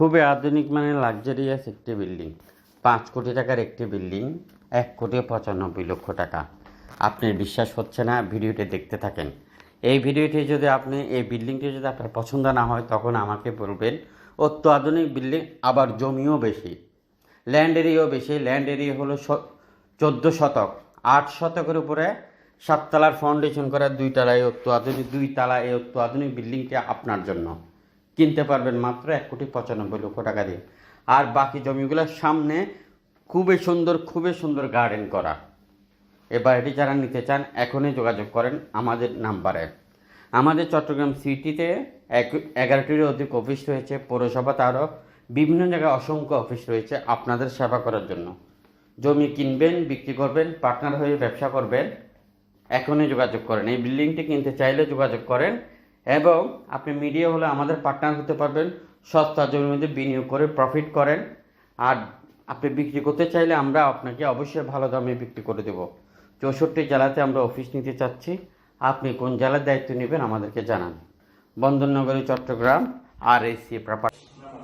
খুবই আধুনিক মানে লাক্সারিয়াস একটি বিল্ডিং পাঁচ কোটি টাকার একটি বিল্ডিং এক কোটি পঁচানব্বই লক্ষ টাকা। আপনার বিশ্বাস হচ্ছে না, ভিডিওটি দেখতে থাকেন। এই ভিডিওটি যদি আপনি, এই বিল্ডিংটি যদি আপনার পছন্দ না হয়, তখন আমাকে বলবেন অত্য আধুনিক বিল্ডিং আবার জমিও বেশি। ল্যান্ড এরিয়াও বেশি। ল্যান্ড এরিয়া হলো চোদ্দ শতক। আট শতকের উপরে সাততলার ফাউন্ডেশন করা দুই তলা এই অত্য আধুনিক দুই তালা এই অত্য আধুনিক বিল্ডিংটি আপনার জন্য। কিনতে পারবেন মাত্র এক কোটি পঁচানব্বই লক্ষ টাকা দিয়ে। আর বাকি জমিগুলোর সামনে খুবই সুন্দর খুবই সুন্দর গার্ডেন করা। এ বাড়িটি যারা নিতে চান, এখনই যোগাযোগ করেন আমাদের নাম্বারে। আমাদের চট্টগ্রাম সিটিতে এক এগারোটির অধিক অফিস রয়েছে, পৌরসভা আরও বিভিন্ন জায়গায় অসংখ্য অফিস রয়েছে আপনাদের সেবা করার জন্য। জমি কিনবেন, বিক্রি করবেন পার্টনার হয়ে ব্যবসা করবেন, এখনই যোগাযোগ করেন। এই বিল্ডিংটি কিনতে চাইলে যোগাযোগ করেন এবং আপনি মিডিয়া হলে আমাদের পার্টনার হতে পারবেন, সস্তা জমির মধ্যে বিনিয়োগ করে প্রফিট করেন। আর আপনি বিক্রি করতে চাইলে আমরা আপনাকে অবশ্যই ভালো দামে বিক্রি করে দেব। চৌষট্টি জেলাতে আমরা অফিস নিতে চাচ্ছি। আপনি কোন জেলার দায়িত্ব নেবেন আমাদেরকে জানান। বন্দরনগরী, চট্টগ্রাম আর এসি প্রপার্টি